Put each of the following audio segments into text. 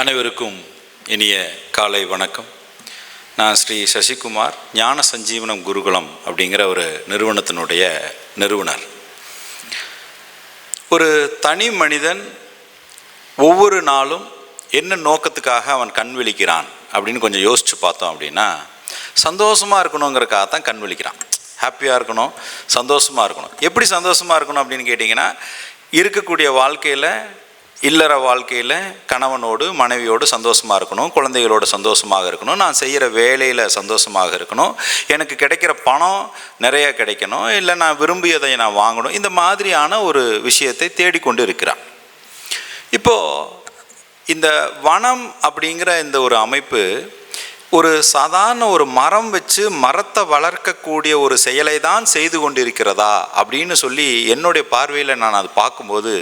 அனைவருக்கும் இனிய காலை வணக்கம். நான் ஸ்ரீ சசிகுமார் ஞான சஞ்சீவனம் குருகுலம் அப்படிங்கிற ஒரு நிறுவனத்தினுடைய நிறுவனர். ஒரு தனி மனிதன் ஒவ்வொரு நாளும் என்ன நோக்கத்துக்காக அவன் கண் விழிக்கிறான் அப்படின்னு கொஞ்சம் யோசித்து பார்த்தோம் அப்படின்னா சந்தோஷமாக இருக்கணுங்கிறக்காக தான் கண் விழிக்கிறான். ஹாப்பியாக இருக்கணும் சந்தோஷமாக இருக்கணும். எப்படி சந்தோஷமாக இருக்கணும் அப்படின்னு கேட்டிங்கன்னா இருக்கக்கூடிய வாழ்க்கையில் இல்லற வாழ்க்கையில் கணவனோடு மனைவியோடு சந்தோஷமாக இருக்கணும் குழந்தைகளோடு சந்தோஷமாக இருக்கணும் நான் செய்கிற வேலையில் சந்தோஷமாக இருக்கணும் எனக்கு கிடைக்கிற பணம் நிறைய கிடைக்கணும் இல்லை நான் விரும்பியதை நான் வாங்கணும் இந்த மாதிரியான ஒரு விஷயத்தை தேடிக்கொண்டு இருக்கிறான். இப்போது இந்த வனம் அப்படிங்கிற இந்த ஒரு அமைப்பு ஒரு சாதாரண ஒரு மரம் வச்சு மரத்தை வளர்க்கக்கூடிய ஒரு செயலை தான் செய்து கொண்டிருக்கிறதா அப்படின்னு சொல்லி என்னுடைய பார்வையில் நான் அது பார்க்கும்போது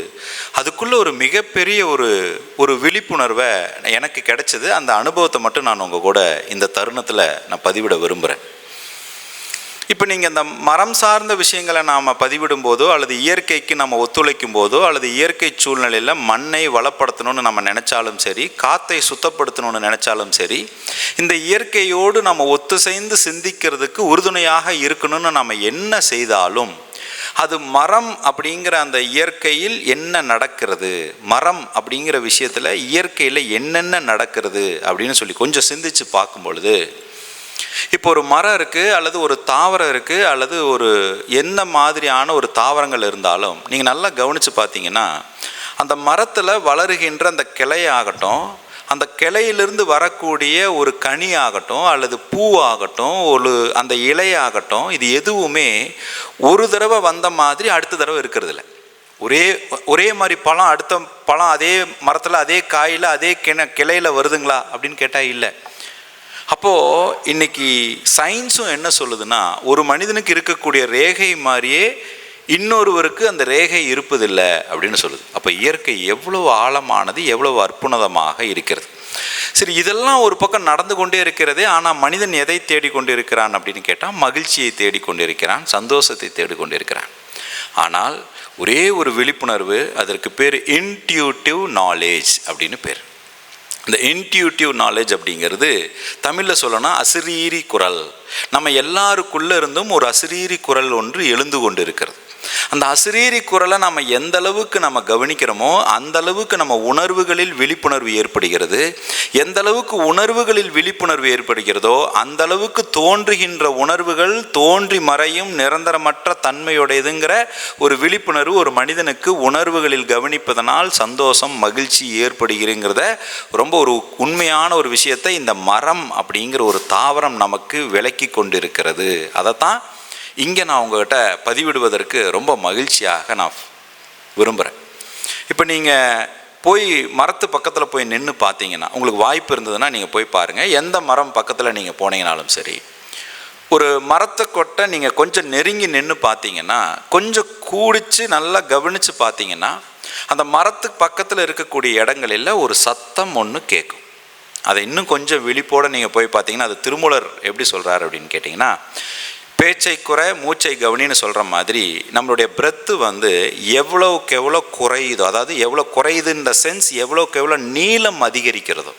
அதுக்குள்ளே ஒரு மிகப்பெரிய ஒரு ஒரு விழிப்புணர்வை எனக்கு கிடைச்சது. அந்த அனுபவத்தை மட்டும் நான் உங்கள் கூட இந்த தருணத்தில் நான் பதிவிட விரும்புகிறேன் இப்போ நீங்கள் இந்த மரம் சார்ந்த விஷயங்களை நாம் பதிவிடும் போதோ அல்லது இயற்கைக்கு நம்ம ஒத்துழைக்கும் போதோ அல்லது இயற்கை சூழ்நிலையில் மண்ணை வளப்படுத்தணும்னு நம்ம நினச்சாலும் சரி காற்றை சுத்தப்படுத்தணும்னு நினச்சாலும் சரி இந்த இயற்கையோடு நம்ம ஒத்துசைந்து சிந்திக்கிறதுக்கு உறுதுணையாக இருக்கணும்னு நம்ம என்ன செய்தாலும் அது மரம் அப்படிங்கிற அந்த இயற்கையில் என்ன நடக்கிறது மரம் அப்படிங்கிற விஷயத்தில் இயற்கையில் என்னென்ன நடக்கிறது அப்படின்னு சொல்லி கொஞ்சம் சிந்திச்சு பார்க்கும் பொழுது இப்போ ஒரு மரம் இருக்குது அல்லது ஒரு தாவரம் இருக்குது அல்லது ஒரு என்ன மாதிரியான ஒரு தாவரங்கள் இருந்தாலும் நீங்கள் நல்லா கவனித்து பார்த்தீங்கன்னா அந்த மரத்தில் வளருகின்ற அந்த கிளையாகட்டும் அந்த கிளையிலிருந்து வரக்கூடிய ஒரு கனி ஆகட்டும் அல்லது பூ ஆகட்டும் ஒரு அந்த இலையாகட்டும் இது எதுவுமே ஒரு தடவை வந்த மாதிரி அடுத்த தடவை இருக்கிறதில்ல. ஒரே ஒரே மாதிரி பழம் அடுத்த பழம் அதே மரத்தில் அதே காயில் அதே கிண கிளையில் வருதுங்களா அப்படின்னு கேட்டால் இல்லை. அப்போது இன்னைக்கு சயின்ஸும் என்ன சொல்லுதுன்னா ஒரு மனிதனுக்கு இருக்கக்கூடிய ரேகை மாதிரியே இன்னொருவருக்கு அந்த ரேகை இருப்பதில்லை அப்படின்னு சொல்லுது. அப்போ இயற்கை எவ்வளவு ஆழமானது எவ்வளவு அற்புணதமாக இருக்கிறது. சரி இதெல்லாம் ஒரு பக்கம் நடந்து கொண்டே இருக்கிறது ஆனால் மனிதன் எதை தேடிக்கொண்டு இருக்கிறான் அப்படின்னு கேட்டால் மகிழ்ச்சியை தேடிக்கொண்டு இருக்கிறான் சந்தோஷத்தை தேடிக்கொண்டு இருக்கிறான் ஆனால் ஒரே ஒரு விழிப்புணர்வு அதற்கு பேர் இன்டியூட்டிவ் நாலேஜ் அப்படின்னு பேர். இந்த இன்டியூட்டிவ் நாலேஜ் அப்படிங்கிறது தமிழில் சொல்லணும்னா அசிரீரி குரல். நம்ம எல்லாருக்குள்ளே இருந்தும் ஒரு அசிரீரி குரல் ஒன்று எழுந்து கொண்டு இருக்கிறது அந்த அசிரீரி குரலை நம்ம எந்த அளவுக்கு நம்ம கவனிக்கிறோமோ அந்த அளவுக்கு நம்ம உணர்வுகளில் விழிப்புணர்வு ஏற்படுகிறது. எந்த அளவுக்கு உணர்வுகளில் விழிப்புணர்வு ஏற்படுகிறதோ அந்த அளவுக்கு தோன்றுகின்ற உணர்வுகள் தோன்றி மறையும் நிரந்தரமற்ற தன்மையுடையதுங்கிற ஒரு விழிப்புணர்வு ஒரு மனிதனுக்கு உணர்வுகளில் கவனிப்பதனால் சந்தோஷம் மகிழ்ச்சி ஏற்படுகிறங்கிறத ரொம்ப ஒரு உண்மையான ஒரு விஷயத்தை இந்த மரம் அப்படிங்கிற ஒரு தாவரம் நமக்கு விளக்கி கொண்டிருக்கிறது. அதைத்தான் இங்கே நான் உங்கள்கிட்ட பதிவிடுவதற்கு ரொம்ப மகிழ்ச்சியாக நான் விரும்புகிறேன் இப்போ நீங்கள் போய் மரத்து பக்கத்தில் போய் நின்று பார்த்தீங்கன்னா உங்களுக்கு வாய்ப்பு இருந்ததுன்னா நீங்கள் போய் பாருங்கள் எந்த மரம் பக்கத்தில் நீங்கள் போனீங்கனாலும் சரி. ஒரு மரத்தை கொட்டை நீங்கள் கொஞ்சம் நெருங்கி நின்று பார்த்தீங்கன்னா கொஞ்சம் கூடிச்சு நல்லா கவனித்து பார்த்தீங்கன்னா அந்த மரத்துக்கு பக்கத்தில் இருக்கக்கூடிய இடங்களில் ஒரு சத்தம் ஒன்று கேட்கும் அதை இன்னும் கொஞ்சம் விழிப்போடு நீங்கள் போய் பார்த்தீங்கன்னா அது திருமூலர் எப்படி சொல்கிறார் அப்படின்னு கேட்டிங்கன்னா பேச்சை குறை மூச்சை கவனின்னு சொல்கிற மாதிரி நம்மளுடைய பிரெத்து வந்து எவ்வளோக்கு எவ்வளோ குறையுதோ அதாவது எவ்வளோ குறையுது இந்த சென்ஸ் எவ்வளோக்கு எவ்வளோ நீளம் அதிகரிக்கிறதோ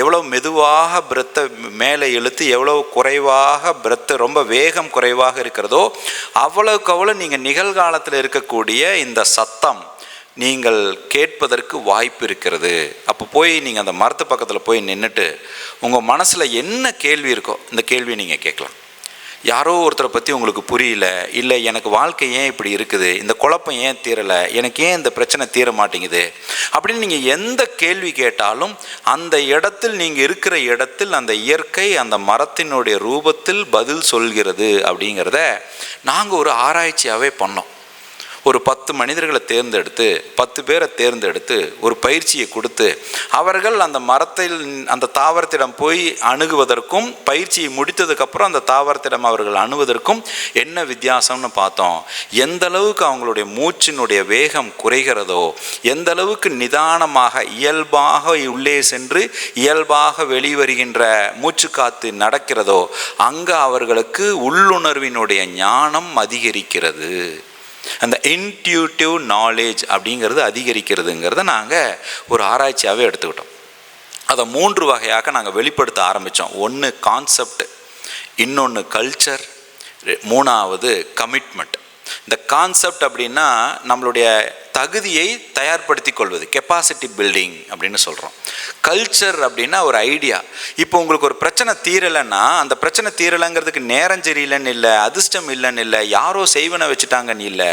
எவ்வளோ மெதுவாக பிரெத்தை மேலே இழுத்து எவ்வளோ குறைவாக பிரெத்து ரொம்ப வேகம் குறைவாக இருக்கிறதோ அவ்வளோக்கு அவ்வளோ நீங்கள் நிகழ்காலத்தில் இருக்கக்கூடிய இந்த சத்தம் நீங்கள் கேட்பதற்கு வாய்ப்பு இருக்கிறது. அப்போ போய் நீங்கள் அந்த மரத்து பக்கத்தில் போய் நின்றுட்டு உங்கள் மனசில் என்ன கேள்வி இருக்கோ இந்த கேள்வியை நீங்கள் கேட்கலாம். யாரோ ஒருத்தரை பற்றி உங்களுக்கு புரியல இல்லை எனக்கு வாழ்க்கை ஏன் இப்படி இருக்குது இந்த குழப்பம் ஏன் தீரலை எனக்கு ஏன் இந்த பிரச்சனை தீர மாட்டேங்குது அப்படின்னு நீங்கள் எந்த கேள்வி கேட்டாலும் அந்த இடத்தில் நீங்கள் இருக்கிற இடத்தில் அந்த இயற்கை அந்த மரத்தினுடைய ரூபத்தில் பதில் சொல்கிறது அப்படிங்கிறத நாங்கள் ஒரு ஆராய்ச்சியாகவே பண்ணோம். ஒரு பத்து மனிதர்களை தேர்ந்தெடுத்து பத்து பேரை தேர்ந்தெடுத்து ஒரு பயிற்சியை கொடுத்து அவர்கள் அந்த மரத்தில் அந்த தாவரத்திடம் போய் அணுகுவதற்கும் பயிற்சியை முடித்ததுக்கப்புறம் அந்த தாவரத்திடம் அவர்கள் அணுவதற்கும் என்ன வித்தியாசம்னு பார்த்தோம். எந்த அளவுக்கு அவங்களுடைய மூச்சினுடைய வேகம் குறைகிறதோ எந்த அளவுக்கு நிதானமாக இயல்பாக உள்ளே சென்று இயல்பாக வெளிவருகின்ற மூச்சுக்காத்து நடக்கிறதோ அங்கே அவர்களுக்கு உள்ளுணர்வினுடைய ஞானம் அதிகரிக்கிறது. அந்த இன்ட்யூட்டிவ் நாலேஜ் அப்படிங்கிறது அதிகரிக்கிறதுங்கிறத நாங்கள் ஒரு ஆராய்ச்சியாகவே எடுத்துக்கிட்டோம். அதை மூன்று வகையாக நாங்கள் வெளிப்படுத்த ஆரம்பித்தோம் ஒன்று கான்செப்ட் இன்னொன்று கல்ச்சர் மூணாவது கமிட்மெண்ட் இந்த கான்செப்ட் அப்படின்னா நம்மளுடைய தகுதியை தயார்படுத்தி கொள்வது கெப்பாசிட்டி பில்டிங் அப்படின்னு சொல்கிறோம் கல்ச்சர் அப்படின்னா ஒரு ஐடியா இப்போ உங்களுக்கு ஒரு பிரச்சனை தீரலைன்னா அந்த பிரச்சனை தீரலைங்கிறதுக்கு நேரம் சரியில்லைன்னு இல்லை அதிர்ஷ்டம் இல்லைன்னு இல்லை யாரோ செய்வனை வச்சுட்டாங்கன்னு இல்லை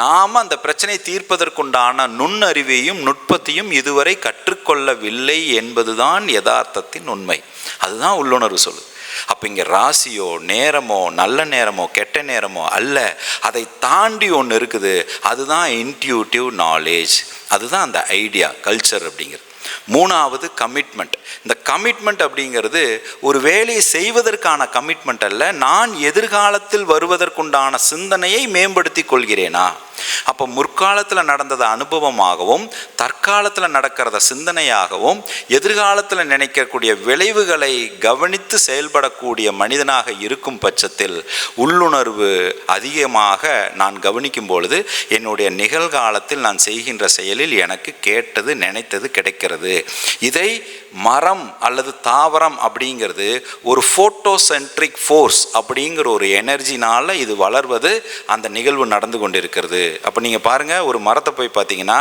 நாம் அந்த பிரச்சனை தீர்ப்பதற்குண்டான நுண்ணறிவையும் நுட்பத்தையும் இதுவரை கற்றுக்கொள்ளவில்லை என்பதுதான் யதார்த்தத்தின் உண்மை. அதுதான் உள்ளுணர்வு சொல்லுது. அப்போ இங்கே ராசியோ நேரமோ நல்ல நேரமோ கெட்ட நேரமோ அல்ல. அதை தாண்டி ஒன்று இருக்குது. அதுதான் இன்ட்யூட்டிவ் நாலேஜ் அதுதான் அந்த ஐடியா கல்ச்சர் அப்படிங்கிறது. மூணாவது கமிட்மெண்ட் இந்த கமிட்மெண்ட் அப்படிங்கிறது ஒரு வேலையை செய்வதற்கான கமிட்மெண்ட் அல்ல. நான் எதிர்காலத்தில் வருவதற்குண்டான சிந்தனையை மேம்படுத்தி கொள்கிறேனா? அப்போ முற்காலத்தில் நடந்ததை அனுபவமாகவும் தற்காலத்தில் நடக்கிறத சிந்தனையாகவும் எதிர்காலத்தில் நினைக்கக்கூடிய விளைவுகளை கவனித்து செயல்படக்கூடிய மனிதனாக இருக்கும் பட்சத்தில் உள்ளுணர்வு அதிகமாக நான் கவனிக்கும் பொழுது என்னுடைய நிகழ்காலத்தில் நான் செய்கின்ற செயலில் எனக்கு கேட்டது நினைத்தது கிடைக்கிறது. இதை மரம் அல்லது தாவரம் அப்படிங்கிறது ஒரு ஃபோட்டோசென்ட்ரிக் ஃபோர்ஸ் அப்படிங்கிற ஒரு எனர்ஜினால் இது வளர்வது அந்த நிகழ்வு நடந்து கொண்டிருக்கிறது. அப்போ நீங்கள் பாருங்கள் ஒரு மரத்தை போய் பார்த்தீங்கன்னா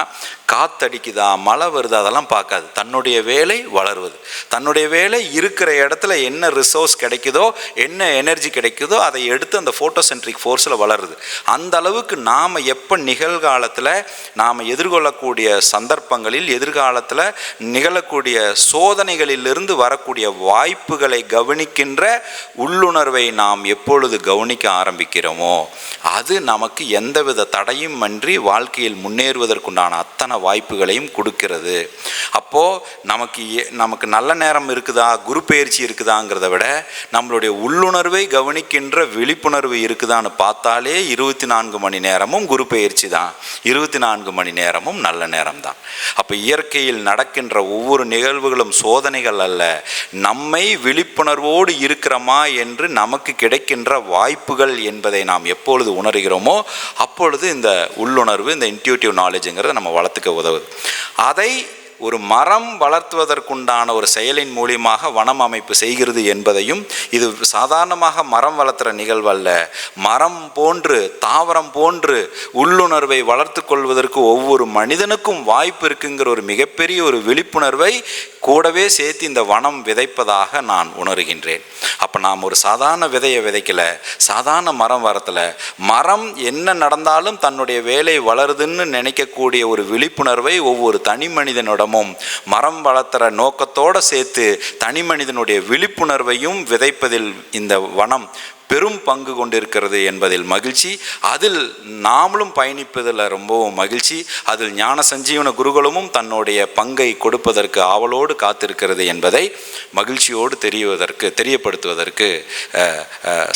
காத்தடிக்குதா மழை வருதா அதெல்லாம் பார்க்காது. தன்னுடைய வேலை வளருவது. தன்னுடைய வேலை இருக்கிற இடத்துல என்ன ரிசோர்ஸ் கிடைக்குதோ என்ன எனர்ஜி கிடைக்குதோ அதை எடுத்து அந்த ஃபோட்டோசென்ட்ரிக் ஃபோர்ஸில் வளருது. அந்த அளவுக்கு நாம் எப்போ நிகழ்காலத்தில் நாம் எதிர்கொள்ளக்கூடிய சந்தர்ப்பங்களில் எதிர்காலத்தில் நிகழக்கூடிய சோதனைகளிலிருந்து வரக்கூடிய வாய்ப்புகளை கவனிக்கின்ற உள்ளுணர்வை நாம் எப்பொழுது கவனிக்க ஆரம்பிக்கிறோமோ அது நமக்கு எந்தவித தடையும் அன்றி வாழ்க்கையில் முன்னேறுவதற்குண்டான அத்தனை வாய்ப்புகளையும் கொடுக்கிறது. அப்போது நமக்கு நமக்கு நல்ல நேரம் இருக்குதா குரு பயிற்சி இருக்குதாங்கிறத விட நம்மளுடைய உள்ளுணர்வை கவனிக்கின்ற விழிப்புணர்வு இருக்குதான்னு பார்த்தாலே இருபத்தி நான்கு மணி நேரமும் குரு பயிற்சி தான். இருபத்தி நான்கு மணி நேரமும் நல்ல நேரம் தான். அப்போ இயற்கையில் நடக்கின்ற ஒவ்வொரு நிகழ்வுகளும் சோதனைகள் அல்ல. நம்மை விழிப்புணர்வோடு இருக்கிறோமா என்று நமக்கு கிடைக்கின்ற வாய்ப்புகள் என்பதை நாம் எப்பொழுது உணர்கிறோமோ அப்பொழுது இந்த உள்ளுணர்வு இந்த இன்ட்யூட்டிவ் நாலேஜுங்கிறத நம்ம வளர்த்துக்க உதவுது. அதை ஒரு மரம் வளர்த்துவதற்குண்டான ஒரு செயலின் மூலியமாக வனம் அமைப்பு செய்கிறது என்பதையும் இது சாதாரணமாக மரம் வளர்த்துற நிகழ்வு அல்ல. மரம் போன்று தாவரம் போன்று உள்ளுணர்வை வளர்த்து கொள்வதற்கு ஒவ்வொரு மனிதனுக்கும் வாய்ப்பு இருக்குங்கிற ஒரு மிகப்பெரிய ஒரு விழிப்புணர்வை கூடவே சேர்த்து இந்த வனம் விதைப்பதாக நான் உணர்கின்றேன். அப்போ நாம் ஒரு சாதாரண விதையை விதைக்கல சாதாரண மரம் வரத்தில் மரம் என்ன நடந்தாலும் தன்னுடைய வேலை வளருதுன்னு நினைக்கக்கூடிய ஒரு விழிப்புணர்வை ஒவ்வொரு தனி மனிதனிடமும் மரம் வளர்த்துற நோக்கத்தோடு சேர்த்து தனி மனிதனுடைய விழிப்புணர்வையும் விதைப்பதில் இந்த வனம் பெரும் பங்கு கொண்டிருக்கிறது என்பதில் மகிழ்ச்சி. அதில் நாமளும் பயணிப்பதில் ரொம்பவும் மகிழ்ச்சி. அதில் ஞான சஞ்சீவன குருகுலமும் தன்னுடைய பங்கை கொடுப்பதற்கு ஆவலோடு காத்திருக்கிறது என்பதை மகிழ்ச்சியோடு தெரிவதற்கு தெரியப்படுத்துவதற்கு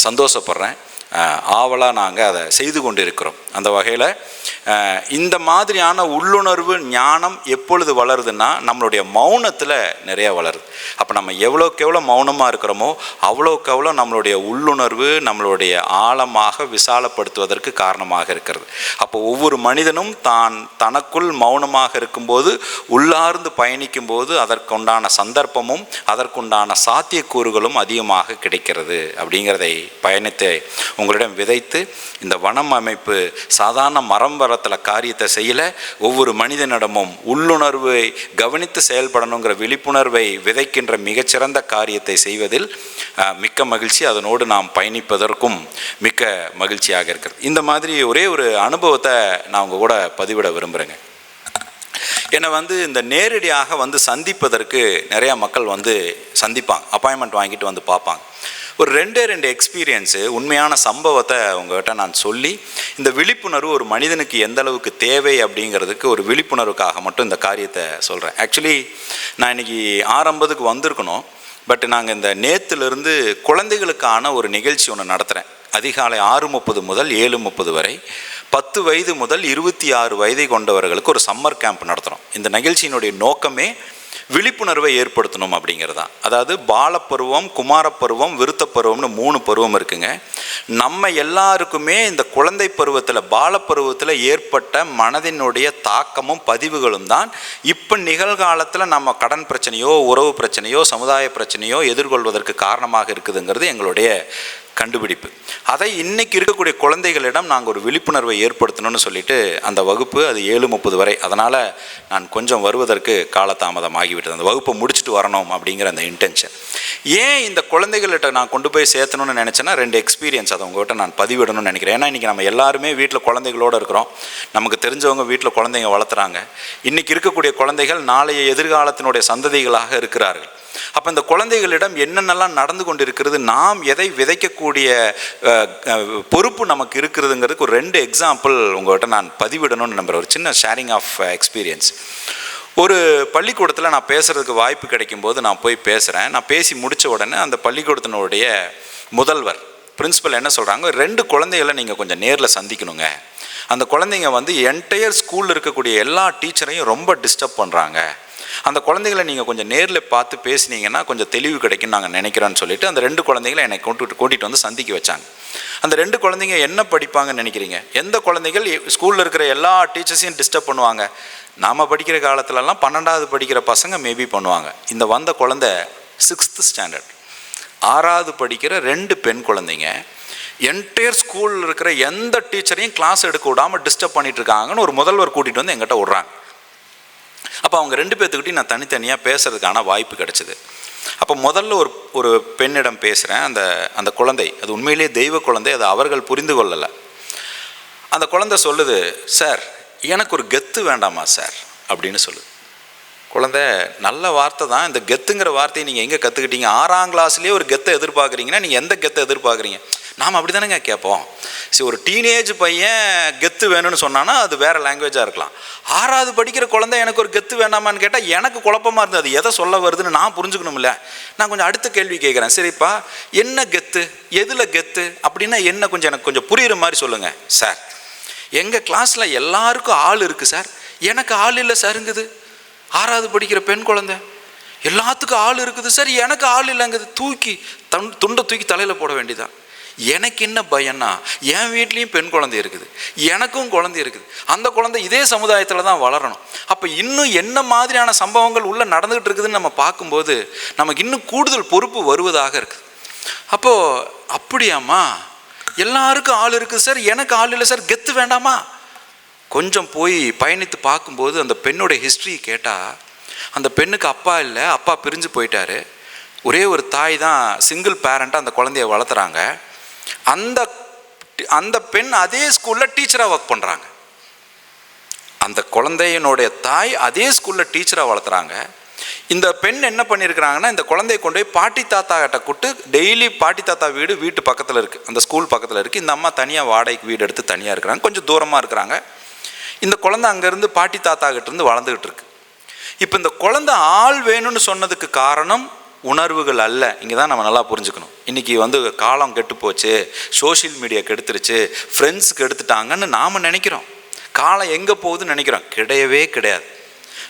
சந்தோஷப்படுறேன். ஆவலாக நாங்கள் அதை செய்து கொண்டிருக்கிறோம். அந்த வகையில் இந்த மாதிரியான உள்ளுணர்வு ஞானம் எப்பொழுது வளருதுன்னா நம்மளுடைய மௌனத்தில் நிறைய வளருது. அப்போ நம்ம எவ்வளோக்கு எவ்வளோ மௌனமாக இருக்கிறோமோ அவ்வளோக்கு எவ்வளோ நம்மளுடைய உள்ளுணர்வு நம்மளுடைய ஆழமாக விசாலப்படுத்துவதற்கு காரணமாக இருக்கிறது. அப்போ ஒவ்வொரு மனிதனும் தான் தனக்குள் மௌனமாக இருக்கும்போது உள்ளார்ந்து பயணிக்கும்போது அதற்குண்டான சந்தர்ப்பமும் அதற்குண்டான சாத்தியக்கூறுகளும் அதிகமாக கிடைக்கிறது அப்படிங்கிறதை பயணத்தை உங்களிடம் விதைத்து இந்த வனம் அமைப்பு சாதாரண மரம் வரத்தில் காரியத்தை செய்யல ஒவ்வொரு மனிதனிடமும் உள்ளுணர்வை கவனித்து செயல்படணுங்கிற விழிப்புணர்வை விதைக்கின்ற மிகச்சிறந்த காரியத்தை செய்வதில் மிக்க மகிழ்ச்சி. அதனோடு நாம் பயணிப்பதற்கும் மிக்க மகிழ்ச்சியாக இருக்கிறது. இந்த மாதிரி ஒரே ஒரு அனுபவத்தை நான் உங்கள் கூட பதிவிட விரும்புகிறேங்க என்னை வந்து இந்த நேரடியாக வந்து சந்திப்பதற்கு நிறையா மக்கள் வந்து சந்திப்பாங்க. அப்பாயின்மெண்ட் வாங்கிட்டு வந்து பார்ப்பாங்க. ஒரு ரெண்டே ரெண்டு எக்ஸ்பீரியன்ஸு உண்மையான சம்பவத்தை உங்கள்கிட்ட நான் சொல்லி இந்த விழிப்புணர்வு ஒரு மனிதனுக்கு எந்த அளவுக்கு தேவை அப்படிங்கிறதுக்கு ஒரு விழிப்புணர்வுக்காக மட்டும் இந்த காரியத்தை சொல்கிறேன் ஆக்சுவலி நான் இன்னைக்கு ஆரம்பத்துக்கு வந்திருக்கணும். பட் நாங்கள் இந்த நேத்துலேருந்து குழந்தைகளுக்கான ஒரு நிகழ்ச்சி ஒன்று நடத்துகிறேன் அதிகாலை ஆறு முப்பது முதல் ஏழு முப்பது வரை. பத்து வயது முதல் இருபத்தி ஆறு வயதை கொண்டவர்களுக்கு ஒரு சம்மர் கேம்ப் நடத்துகிறோம் இந்த நிகழ்ச்சியினுடைய நோக்கமே விழிப்புணர்வை ஏற்படுத்தணும் அப்படிங்கிறதா. அதாவது பாலப்பருவம் குமாரப்பருவம் விருத்தப்பருவம்னு மூணு பருவம் இருக்குங்க. நம்ம எல்லாருக்குமே இந்த குழந்தை பருவத்தில் பாலப்பருவத்தில் ஏற்பட்ட மனதினுடைய தாக்கமும் பதிவுகளும் தான் இப்போ நிகழ்காலத்தில் நம்ம கடன் பிரச்சனையோ உறவு பிரச்சனையோ சமுதாய பிரச்சனையோ எதிர்கொள்வதற்கு காரணமாக இருக்குதுங்கிறது எங்களுடைய கண்டுபிடிப்பு. அதை இன்றைக்கி இருக்கக்கூடிய குழந்தைகளிடம் நாங்கள் ஒரு விழிப்புணர்வை ஏற்படுத்தணும்னு சொல்லிட்டு அந்த வகுப்பு அது ஏழு முப்பது வரை. அதனால் நான் கொஞ்சம் வருவதற்கு காலதாமதம் ஆகிவிட்டது. அந்த வகுப்பை முடிச்சுட்டு வரணும் அப்படிங்கிற அந்த இன்டென்ஷன் ஏன் இந்த குழந்தைகள்கிட்ட நான் கொண்டு போய் சேர்த்தணும்னு நினச்சேன்னா ரெண்டு எக்ஸ்பீரியன்ஸ் அதை உங்கள்கிட்ட நான் பதிவிடணும்னு நினைக்கிறேன். ஏன்னா இன்றைக்கி நம்ம எல்லாருமே வீட்டில் குழந்தைகளோடு இருக்கிறோம். நமக்கு தெரிஞ்சவங்க வீட்டில் குழந்தைங்க வளர்த்துறாங்க. இன்றைக்கி இருக்கக்கூடிய குழந்தைகள் நாளைய எதிர்காலத்தினுடைய சந்ததிகளாக இருக்கிறார்கள். அப்போ இந்த குழந்தைகளிடம் என்னென்னலாம் நடந்து கொண்டு இருக்கிறது நாம் எதை விதைக்கக்கூடிய பொறுப்பு நமக்கு இருக்கிறதுங்கிறதுக்கு ஒரு ரெண்டு எக்ஸாம்பிள் உங்கள்கிட்ட நான் பதிவிடணும்னு நம்புகிறேன் ஒரு சின்ன ஷேரிங் ஆஃப் எக்ஸ்பீரியன்ஸ் ஒரு பள்ளிக்கூடத்தில் நான் பேசுகிறதுக்கு வாய்ப்பு கிடைக்கும் போது நான் போய் பேசுகிறேன் நான் பேசி முடித்த உடனே அந்த பள்ளிக்கூடத்தினுடைய முதல்வர் பிரின்ஸிபல் என்ன சொல்கிறாங்க ரெண்டு குழந்தைகளை நீங்கள் கொஞ்சம் நேரில் சந்திக்கணுங்க. அந்த குழந்தைங்க வந்து என்டையர் ஸ்கூலில் இருக்கக்கூடிய எல்லா டீச்சரையும் ரொம்ப டிஸ்டர்ப் பண்ணுறாங்க அந்த குழந்தைகளை நீங்கள் கொஞ்சம் நேரில் பார்த்து பேசுனீங்கன்னா கொஞ்சம் தெளிவு கிடைக்கும்னு நாங்கள் நினைக்கிறோன்னு சொல்லிட்டு அந்த ரெண்டு குழந்தைகளை என்னை கூட்டிட்டு கூட்டிகிட்டு வந்து சந்திக்க வச்சாங்க. அந்த ரெண்டு குழந்தைங்க என்ன படிப்பாங்கன்னு நினைக்கிறீங்க? எந்த குழந்தைகள் ஸ்கூலில் இருக்கிற எல்லா டீச்சர்ஸையும் டிஸ்டர்ப் பண்ணுவாங்க. நாம் படிக்கிற காலத்துலலாம் பன்னெண்டாவது படிக்கிற பசங்க மேபி பண்ணுவாங்க. இந்த வந்த குழந்தை சிக்ஸ்த்து ஸ்டாண்டர்ட் ஆறாவது படிக்கிற ரெண்டு பெண் குழந்தைங்க என்டையர் ஸ்கூலில் இருக்கிற எந்த டீச்சரையும் கிளாஸ் எடுக்க விடாமல் டிஸ்டர்ப் பண்ணிட்டு இருக்காங்கன்னு ஒரு முதல்வர் கூட்டிகிட்டு வந்து எங்கிட்ட விட்றாங்க. அப்போ அவங்க ரெண்டு பேர்த்துக்கிட்டையும் நான் தனித்தனியாக பேசுறதுக்கான வாய்ப்பு கிடச்சிது. அப்போ முதல்ல ஒரு ஒரு பெண்ணிடம் பேசுகிறேன் அந்த அந்த குழந்தை அது உண்மையிலேயே தெய்வ குழந்தை அது அவர்கள் புரிந்து கொள்ளலை. அந்த குழந்தை சொல்லுது சார் எனக்கு ஒரு கெத்து வேண்டாமா சார்? அப்படின்னு சொல்லுது. குழந்தை நல்ல வார்த்தை தான். இந்த கெத்துங்கிற வார்த்தையை நீங்கள் எங்கே கற்றுக்கிட்டீங்க ஆறாம் கிளாஸ்லேயே ஒரு கெத்தை எதிர்பார்க்குறீங்கன்னா நீங்கள் எந்த கெத்தை எதிர்பார்க்குறீங்க? நாம் அப்படி தானேங்க கேட்போம். சரி ஒரு டீனேஜ் பையன் கெத்து வேணும்னு சொன்னான்னா அது வேறு லாங்குவேஜாக இருக்கலாம். ஆறாவது படிக்கிற குழந்தை எனக்கு ஒரு கெத்து வேணாமான்னு கேட்டால் எனக்கு குழப்பமாக இருந்தது. அது எதை சொல்ல வருதுன்னு நான் புரிஞ்சுக்கணும்ல. நான் கொஞ்சம் அடுத்த கேள்வி கேட்குறேன். சரிப்பா என்ன கெத்து? எதில் கெத்து? அப்படின்னா என்ன கொஞ்சம் எனக்கு கொஞ்சம் புரிகிற மாதிரி சொல்லுங்கள் சார் எங்கள் கிளாஸில் எல்லாருக்கும் ஆள் இருக்குது சார் எனக்கு ஆள் இல்லை சாருங்குது ஆறாவது படிக்கிற பெண் குழந்தை. எல்லாத்துக்கும் ஆள் இருக்குது சார் எனக்கு ஆள் இல்லைங்குது. தூக்கி தன் துண்டை தூக்கி தலையில் போட வேண்டியதான் எனக்கு என்ன பயன்னா என் வீட்லேயும் பெண் குழந்தை இருக்குது. எனக்கும் குழந்தை இருக்குது. அந்த குழந்தை இதே சமுதாயத்தில் தான் வளரணும். அப்போ இன்னும் என்ன மாதிரியான சம்பவங்கள் உள்ளே நடந்துகிட்டு இருக்குதுன்னு நம்ம பார்க்கும்போது நமக்கு இன்னும் கூடுதல் பொறுப்பு வருவதாக இருக்குது. அப்போது அப்படியாம்மா? எல்லாருக்கும் ஆள் இருக்குது சார். எனக்கு ஆள் இல்லை சார். கெத்து வேண்டாமா? கொஞ்சம் போய் பயணித்து பார்க்கும்போது அந்த பெண்ணுடைய ஹிஸ்ட்ரி கேட்டால் அந்த பெண்ணுக்கு அப்பா இல்லை. அப்பா பிரிஞ்சு போயிட்டாரு. ஒரே ஒரு தாய் தான் சிங்கிள் பேரண்ட்டாக அந்த குழந்தைய வளர்த்துறாங்க. அந்த அந்த பெண் அதே ஸ்கூலில் டீச்சராக ஒர்க் பண்ணுறாங்க அந்த குழந்தையினுடைய தாய் அதே ஸ்கூலில் டீச்சராக வளர்த்துறாங்க. இந்த பெண் என்ன பண்ணியிருக்கிறாங்கன்னா இந்த குழந்தைய கொண்டு போய் பாட்டி தாத்தா கிட்ட கூட்டு டெய்லி பாட்டி தாத்தா வீடு வீட்டு பக்கத்தில் இருக்குது அந்த ஸ்கூல் பக்கத்தில் இருக்குது இந்த அம்மா தனியாக வாடகைக்கு வீடு எடுத்து தனியாக இருக்கிறாங்க. கொஞ்சம் தூரமாக இருக்கிறாங்க. இந்த குழந்தை அங்கேருந்து பாட்டி தாத்தா கிட்டேருந்து வளர்ந்துக்கிட்டு இருக்கு. இப்போ இந்த குழந்தை ஆள் வேணும்னு சொன்னதுக்கு காரணம் உணர்வுகள் அல்ல. இங்கே தான் நம்ம நல்லா புரிஞ்சுக்கணும். இன்றைக்கி வந்து காலம் கெட்டு போச்சு சோஷியல் மீடியா கெடுத்துருச்சு ஃப்ரெண்ட்ஸ் கெடுத்துட்டாங்கன்னு நாம் நினைக்கிறோம். காலம் எங்கே போகுதுன்னு நினைக்கிறோம். கிடையவே கிடையாது.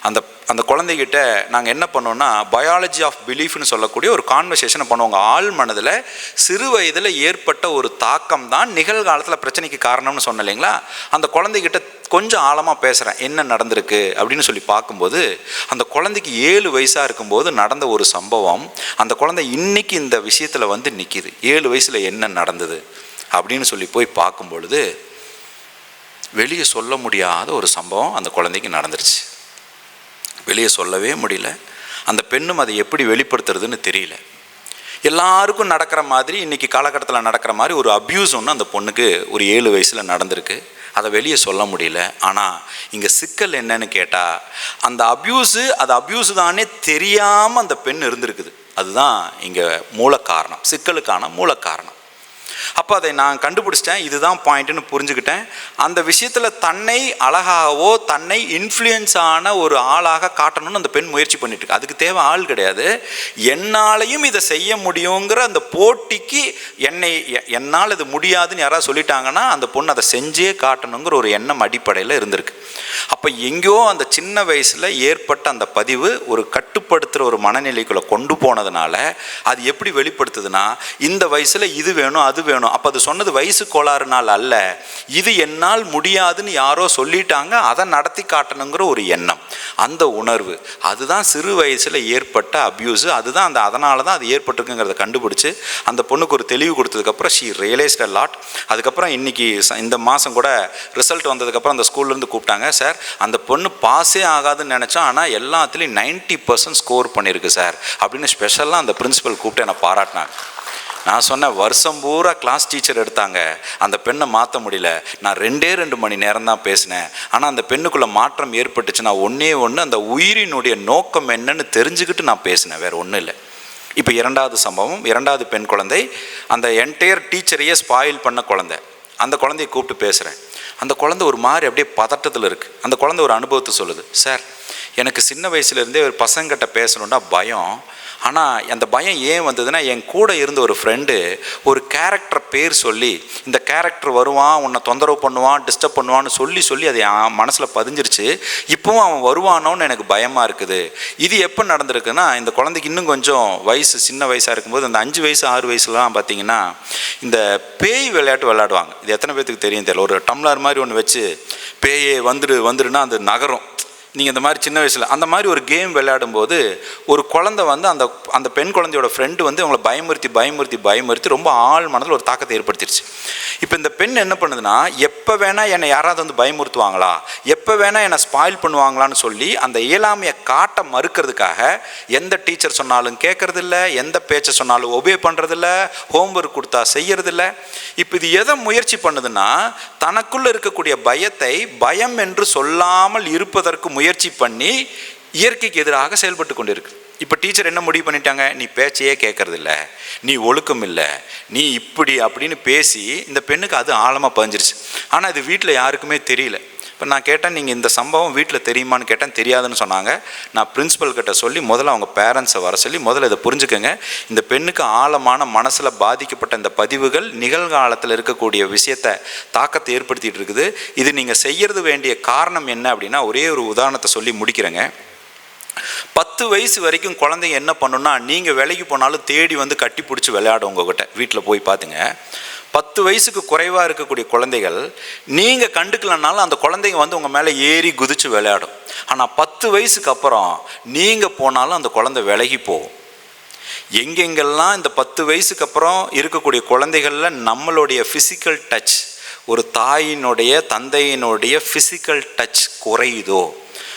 அந்த அந்த குழந்தைகிட்ட நாங்கள் என்ன பண்ணோன்னா பயாலஜி ஆஃப் பிலீஃப்னு சொல்லக்கூடிய ஒரு கான்வர்சேஷனை பண்ணுவோங்க. ஆள் மனதில் சிறு வயதில் ஏற்பட்ட ஒரு தாக்கம் தான் நிகழ்காலத்தில் பிரச்சனைக்கு காரணம்னு சொன்ன இல்லைங்களா? அந்த குழந்தைகிட்ட கொஞ்சம் ஆழமாக பேசுகிறேன் என்ன நடந்திருக்கு? அப்படின்னு சொல்லி பார்க்கும்போது அந்த குழந்தைக்கு ஏழு வயசாக இருக்கும்போது நடந்த ஒரு சம்பவம் அந்த குழந்தை இன்னைக்கு இந்த விஷயத்தில் வந்து நிற்கிது ஏழு வயசில் என்ன நடந்தது? அப்படின்னு சொல்லி போய் பார்க்கும் பொழுது வெளியே சொல்ல முடியாத ஒரு சம்பவம் அந்த குழந்தைக்கு நடந்துருச்சு. வெளியே சொல்லவே முடியல. அந்த பெண்ணும் அதை எப்படி வெளிப்படுத்துறதுன்னு தெரியல. எல்லாருக்கும் நடக்கிற மாதிரி இன்றைக்கி காலகட்டத்தில் நடக்கிற மாதிரி ஒரு அப்யூஸ் ஒன்று அந்த பொண்ணுக்கு ஒரு ஏழு வயசில் நடந்திருக்கு. அதை வெளியே சொல்ல முடியல. ஆனால் இங்கே சிக்கல் என்னன்னு கேட்டால் அந்த அப்யூஸு அது அப்யூஸ் தானே தெரியாமல் அந்த பெண் இருந்திருக்குது. அதுதான் இங்கே மூல காரணம் சிக்கலுக்கான மூல காரணம் அப்போ அதை நான் கண்டுபிடிச்சிட்டேன். இதுதான் பாயிண்ட்டுன்னு புரிஞ்சுக்கிட்டேன். அந்த விஷயத்தில் தன்னை அழகாகவோ தன்னை இன்ஃப்ளூயன்ஸ் ஆன ஒரு ஆளாக காட்டணும்னு அந்த பெண் முயற்சி பண்ணிட்டு இருக்கு. அதுக்கு தேவை ஆள் கிடையாது. என்னாலையும் இதை செய்ய முடியுங்கிற அந்த போட்டிக்கு என்னை எ- என்னால் இது முடியாதுன்னு யாராவது சொல்லிட்டாங்கன்னா அந்த பொண்ணு அதை செஞ்சே காட்டணுங்கிற ஒரு எண்ணம் அடிப்படையில் இருந்திருக்கு. அப்போ எங்கேயோ அந்த சின்ன வயசில் ஏற்பட்ட அந்த பதிவு ஒரு கட்டுப்படுத்துகிற ஒரு மனநிலைக்குள்ளே கொண்டு போனதுனால அது எப்படி வெளிப்படுத்துதுன்னா இந்த வயசில் இது வேணும் அது வேணும். அப்போ அது சொன்னது வயசு கோளாறுனால் அல்ல. இது என்னால் முடியாதுன்னு யாரோ சொல்லிட்டாங்க. அதை நடத்தி காட்டணுங்கிற ஒரு எண்ணம். அந்த உணர்வு. அதுதான் சிறு வயசில் ஏற்பட்ட அப்யூஸு அதுதான் அந்த அதனால தான் அது ஏற்பட்டிருக்குங்கிறத கண்டுபிடிச்சி அந்த பொண்ணுக்கு ஒரு தெளிவு கொடுத்ததுக்கப்புறம் ஷீ ரியலைஸ்ட் அ லாட் அதுக்கப்புறம் இன்றைக்கி இந்த மாதம் கூட ரிசல்ட் வந்ததுக்கப்புறம் அந்த ஸ்கூல்லேருந்து கூப்பிட்டாங்க சார் அந்த பொண்ணு பாஸே ஆகாதுன்னு நினச்சோம் ஆனால் எல்லாத்துலேயும் 90% பர்சன்ட் ஸ்கோர் பண்ணியிருக்கு சார் அப்படின்னு ஸ்பெஷலாக அந்த பிரின்சிபல் கூப்பிட்டு என்னை பாராட்டினாங்க. நான் சொன்னேன் வருஷம் பூரா கிளாஸ் டீச்சர் எடுத்தாங்க. அந்த பெண்ணை மாற்ற முடியல. நான் ரெண்டே ரெண்டு மணி நேரம் தான் பேசினேன். ஆனால் அந்த பெண்ணுக்குள்ள மாற்றம் ஏற்பட்டுச்சு நான் ஒன்றே ஒன்று அந்த உயிரினுடைய நோக்கம் என்னன்னு தெரிஞ்சுக்கிட்டு நான் பேசினேன். வேற ஒன்றும் இல்லை. இப்போ இரண்டாவது சம்பவம் இரண்டாவது பெண் குழந்தை அந்த என்டையர் டீச்சரையே ஸ்பாயில் பண்ண குழந்தை. அந்த குழந்தைய கூப்பிட்டு பேசுகிறேன் அந்த குழந்தை ஒரு மாதிரி அப்படியே பதட்டத்தில் இருக்குது அந்த குழந்தை ஒரு அனுபவத்தை சொல்லுது. சார் எனக்கு சின்ன வயசுலேருந்தே ஒரு பசங்கிட்ட பேசணுன்னா பயம். ஆனால் அந்த பயம் ஏன் வந்ததுன்னா என் கூட இருந்த ஒரு ஃப்ரெண்டு ஒரு கேரக்டர் பேர் சொல்லி இந்த கேரக்டர் வருவான் உன்னை தொந்தரவு பண்ணுவான் டிஸ்டர்ப் பண்ணுவான்னு சொல்லி சொல்லி அது என் மனசில் பதிஞ்சிருச்சு. இப்போவும் அவன் வருவானோன்னு எனக்கு பயமாக இருக்குது. இது எப்போ நடந்திருக்குன்னா இந்த குழந்தைக்கு இன்னும் கொஞ்சம் வயசு சின்ன வயசாக இருக்கும்போது அந்த அஞ்சு வயசு ஆறு வயசுலாம் பார்த்தீங்கன்னா இந்த பேய் விளையாட்டு விளையாடுவாங்க. இது எத்தனை பேத்துக்கு தெரியும் தெரியல. ஒரு டம்ளர் மாதிரி ஒன்று வச்சு பேயே வந்துடு வந்துடுன்னா அது நகரும். நீங்கள் இந்த மாதிரி சின்ன வயசில் அந்த மாதிரி ஒரு கேம் விளையாடும்போது ஒரு குழந்தை வந்து அந்த அந்த பெண் குழந்தையோட ஃப்ரெண்டு வந்து அவங்களை பயமுறுத்தி பயமுறுத்தி பயமுறுத்தி ரொம்ப ஆழ் மனதில் ஒரு தாக்கத்தை ஏற்படுத்திடுச்சு இப்போ இந்த பெண் என்ன பண்ணுதுன்னா எப்போ வேணால் என்னை யாராவது வந்து பயமுறுத்துவாங்களா எப்போ வேணால் என்னை ஸ்பாயில் பண்ணுவாங்களான்னு சொல்லி அந்த இயலாமையை காட்ட மறுக்கிறதுக்காக எந்த டீச்சர் சொன்னாலும் கேட்கறதில்ல எந்த பேச்சை சொன்னாலும் ஒபே பண்ணுறதில்ல ஹோம்ஒர்க் கொடுத்தா செய்யறதில்ல. இப்போ இது எதை முயற்சி பண்ணுதுன்னா தனக்குள்ளே இருக்கக்கூடிய பயத்தை பயம் என்று சொல்லாமல் இருப்பதற்கு முயற்சி பண்ணி இயற்கைக்கு எதிராக செயல்பட்டு கொண்டிருக்கு. இப்போ டீச்சர் என்ன முடிவு பண்ணிட்டாங்க? நீ பேச்சையே கேட்கறதில்ல நீ ஒழுக்கம் இல்லை. நீ இப்படி அப்படின்னு பேசி இந்த பெண்ணுக்கு அது ஆழமாக பதிஞ்சிருச்சு. ஆனால் இது வீட்டில் யாருக்குமே தெரியல. இப்போ நான் கேட்டேன் நீங்கள் இந்த சம்பவம் வீட்டில் தெரியுமான்னு கேட்டேன் தெரியாதுன்னு சொன்னாங்க. நான் பிரின்சிபல் கிட்ட சொல்லி முதல்ல அவங்க பேரண்ட்ஸை வர சொல்லி முதல்ல இதை புரிஞ்சுக்கங்க. இந்த பெண்ணுக்கு ஆழமான மனசில் பாதிக்கப்பட்ட இந்த பதிவுகள் நிகழ்காலத்தில் இருக்கக்கூடிய விஷயத்தை தாக்கத்தை ஏற்படுத்திகிட்டு இருக்குது. இது நீங்கள் செய்யறது வேண்டிய காரணம் என்ன அப்படின்னா ஒரே ஒரு உதாரணத்தை சொல்லி முடிக்கிறேங்க. பத்து வயசு வரைக்கும் குழந்தைங்க என்ன பண்ணுன்னா நீங்கள் வேலைக்கு போனாலும் தேடி வந்து கட்டி பிடிச்சி விளையாடும் உங்ககிட்ட வீட்டில் போய் பார்த்துங்க. பத்து வயசுக்கு குறைவாக இருக்கக்கூடிய குழந்தைகள் நீங்கள் கண்டுக்கலனாலும் அந்த குழந்தைங்க வந்து உங்கள் மேலே ஏறி குதித்து விளையாடும். ஆனால் பத்து வயசுக்கு அப்புறம் நீங்கள் போனாலும் அந்த குழந்தை விலகி போகும். எங்கெங்கெல்லாம் இந்த பத்து வயசுக்கு அப்புறம் இருக்கக்கூடிய குழந்தைகளில் நம்மளுடைய ஃபிசிக்கல் டச் ஒரு தாயினுடைய தந்தையினுடைய ஃபிசிக்கல் டச் குறையுதோ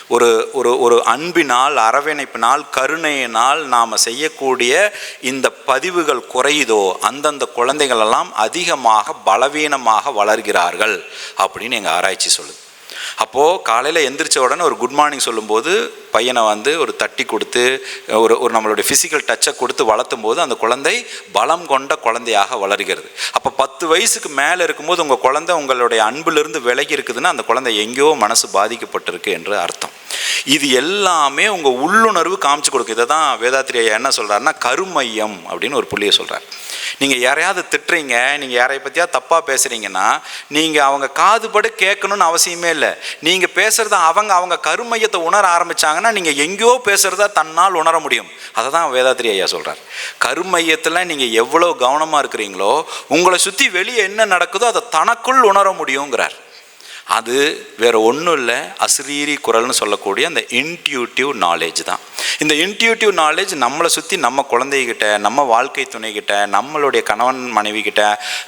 ஒரு ஒரு ஒரு அன்பினால் அரவணைப்பினால் கருணையினால் நாம் செய்யக்கூடிய இந்த பதிவுகள் குறையுதோ அந்தந்த குழந்தைகளெல்லாம் அதிகமாக பலவீனமாக வளர்கிறார்கள் அப்படின்னு எங்கள் ஆராய்ச்சி சொல்லுது. அப்போது காலையில் எந்திரிச்ச உடனே ஒரு குட் மார்னிங் சொல்லும்போது பையனை வந்து ஒரு தட்டி கொடுத்து ஒரு ஒரு நம்மளுடைய ஃபிசிக்கல் டச்சை கொடுத்து வளர்த்தும் போது அந்த குழந்தை பலம் கொண்ட குழந்தையாக வளர்கிறது. அப்போ பத்து வயசுக்கு மேலே இருக்கும்போது உங்கள் குழந்தை உங்களுடைய அன்பிலிருந்து விலகி இருக்குதுன்னா அந்த குழந்தை எங்கேயோ மனசு பாதிக்கப்பட்டிருக்கு என்று அர்த்தம். இது எல்லாமே உங்கள் உள்ளுணர்வு காமிச்சு கொடுக்கும். இதை தான் வேதாத்திரி ஐயா என்ன சொல்கிறாருன்னா கருமையம் அப்படின்னு ஒரு புள்ளியை சொல்கிறார் நீங்கள் யாரையாவது திட்டுறீங்க நீங்கள் யாரை பற்றியா தப்பாக பேசுகிறீங்கன்னா நீங்கள் அவங்க காதுபட கேட்கணும்னு அவசியமே இல்லை. நீங்கள் பேசுகிறத அவங்க அவங்க கருமையத்தை உணர ஆரம்பித்தாங்கன்னா நீங்கள் எங்கேயோ பேசுகிறத தன்னால் உணர முடியும். அதை தான் வேதாத்திரி ஐயா சொல்கிறார் கருமையத்தில் நீங்கள் எவ்வளோ கவனமாக இருக்கிறீங்களோ உங்களை சுற்றி வெளியே என்ன நடக்குதோ அதை தனக்குள் உணர முடியுங்கிறார். அது வேறு ஒன்றும் இல்லை அசிரீரி குரல்னு சொல்லக்கூடிய அந்த இன்ட்யூட்டிவ் நாலேஜ் தான். இந்த இன்ட்யூட்டிவ் நாலேஜ் நம்மளை சுற்றி நம்ம குழந்தைகிட்ட நம்ம வாழ்க்கை துணைகிட்ட நம்மளுடைய கணவன் மனைவி கிட்ட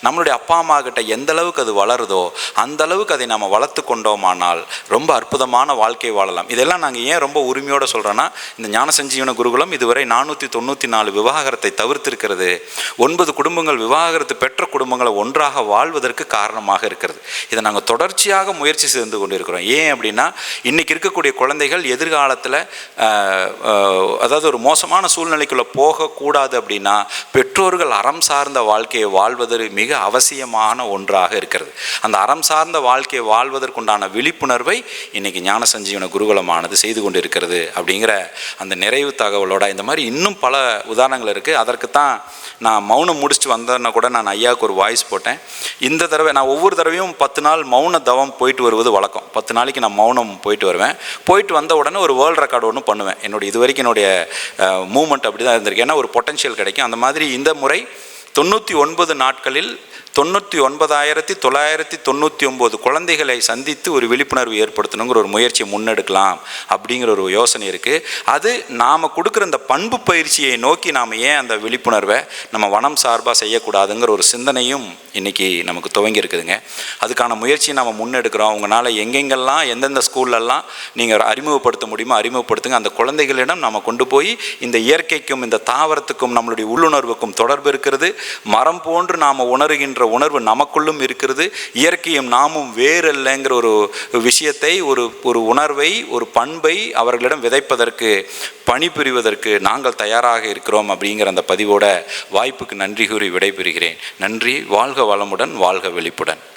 நம்மளுடைய அப்பா அம்மா கிட்ட எந்த அளவுக்கு அது வளருதோ அந்த அளவுக்கு அதை நம்ம வளர்த்து கொண்டோமானால் ரொம்ப அற்புதமான வாழ்க்கை வாழலாம். இதெல்லாம் நாங்கள் ஏன் ரொம்ப உரிமையோடு சொல்கிறோன்னா இந்த ஞான சஞ்சீவன குருகுலம் இதுவரை நானூற்றி தொண்ணூற்றி நாலு விவாகரத்தை தவிர்த்திருக்கிறது. ஒன்பது குடும்பங்கள் விவாகரத்து பெற்ற குடும்பங்களை ஒன்றாக வாழ்வதற்கு காரணமாக இருக்கிறது. இதை நாங்கள் தொடர்ச்சியாக தொடர்ச்சியாக முயற்சி செய்து கொண்டு இருக்கிறோம் ஏன் அப்படின்னா இன்றைக்கி இருக்கக்கூடிய குழந்தைகள் எதிர்காலத்தில் அதாவது ஒரு மோசமான சூழ்நிலைக்குள்ளே போகக்கூடாது அப்படின்னா பெற்றோர்கள் அறம் சார்ந்த வாழ்க்கையை வாழ்வதற்கு மிக அவசியமான ஒன்றாக இருக்கிறது. அந்த அறம் சார்ந்த வாழ்க்கையை வாழ்வதற்குண்டான விழிப்புணர்வை இன்றைக்கி ஞான சஞ்சீவன குருகுலமானது செய்து கொண்டு இருக்கிறது அப்படிங்கிற அந்த நிறைவு தகவலோட இந்த மாதிரி இன்னும் பல உதாரணங்கள் இருக்குது அதற்கு தான் நான் மௌனம் முடிச்சுட்டு வந்தேன்னா கூட நான் ஐயாவுக்கு ஒரு வாய்ஸ் போட்டேன். இந்த தடவை நான் ஒவ்வொரு தடவையும் பத்து நாள் மௌன தவம் போயிட்டு வருவது வழக்கம். பத்து நாளைக்கு நான் மௌனம் போயிட்டு வருவேன். போயிட்டு வந்த உடனே ஒரு வேர்ல்ட் ரெக்கார்டு ஒன்று பண்ணுவேன். என்னுடைய இது வரைக்கும் என்னுடைய மூமெண்ட் அப்படி தான் இருந்திருக்கு. ஏன்னா ஒரு பொட்டன்ஷியல் கிடைக்கும். அந்த மாதிரி இந்த முறை தொண்ணூற்றி ஒன்பது நாட்களில் தொண்ணூற்றி ஒன்பதாயிரத்தி தொள்ளாயிரத்தி தொண்ணூற்றி ஒம்பது குழந்தைகளை சந்தித்து ஒரு விழிப்புணர்வு ஏற்படுத்தணுங்கிற ஒரு முயற்சியை முன்னெடுக்கலாம் அப்படிங்கிற ஒரு யோசனை இருக்குது அது நாம் கொடுக்குற இந்த பண்பு பயிற்சியை நோக்கி நாம் ஏன் அந்த விழிப்புணர்வை நம்ம வனம் சார்பாக செய்யக்கூடாதுங்கிற ஒரு சிந்தனையும் இன்றைக்கி நமக்கு துவங்கி இருக்குதுங்க. அதுக்கான முயற்சியை நம்ம முன்னெடுக்கிறோம். உங்களால் எங்கெங்கெல்லாம் எந்தெந்த ஸ்கூல்லலாம் நீங்கள் அறிமுகப்படுத்த முடியுமோ அறிமுகப்படுத்துங்க. அந்த குழந்தைகளிடம் நம்ம கொண்டு போய் இந்த இயற்கைக்கும் இந்த தாவரத்துக்கும் நம்மளுடைய உள்ளுணர்வுக்கும் தொடர்பு இருக்கிறது. மரம் போன்று நாம் உணர்கின்ற உணர்வு நமக்குள்ளும் இருக்கிறது. இயற்கையும் நாமும் வேறல்லங்கிற ஒரு விஷயத்தை ஒரு ஒரு உணர்வை ஒரு பண்பை அவர்களிடம் விதைப்பதற்கு பணிபுரிவதற்கு நாங்கள் தயாராக இருக்கிறோம் அப்படிங்கிற அந்த பதிவோட வாய்ப்புக்கு நன்றி கூறி விடைபெறுகிறேன். நன்றி வாழ்க வளமுடன் வாழ்க வெளிப்புடன்.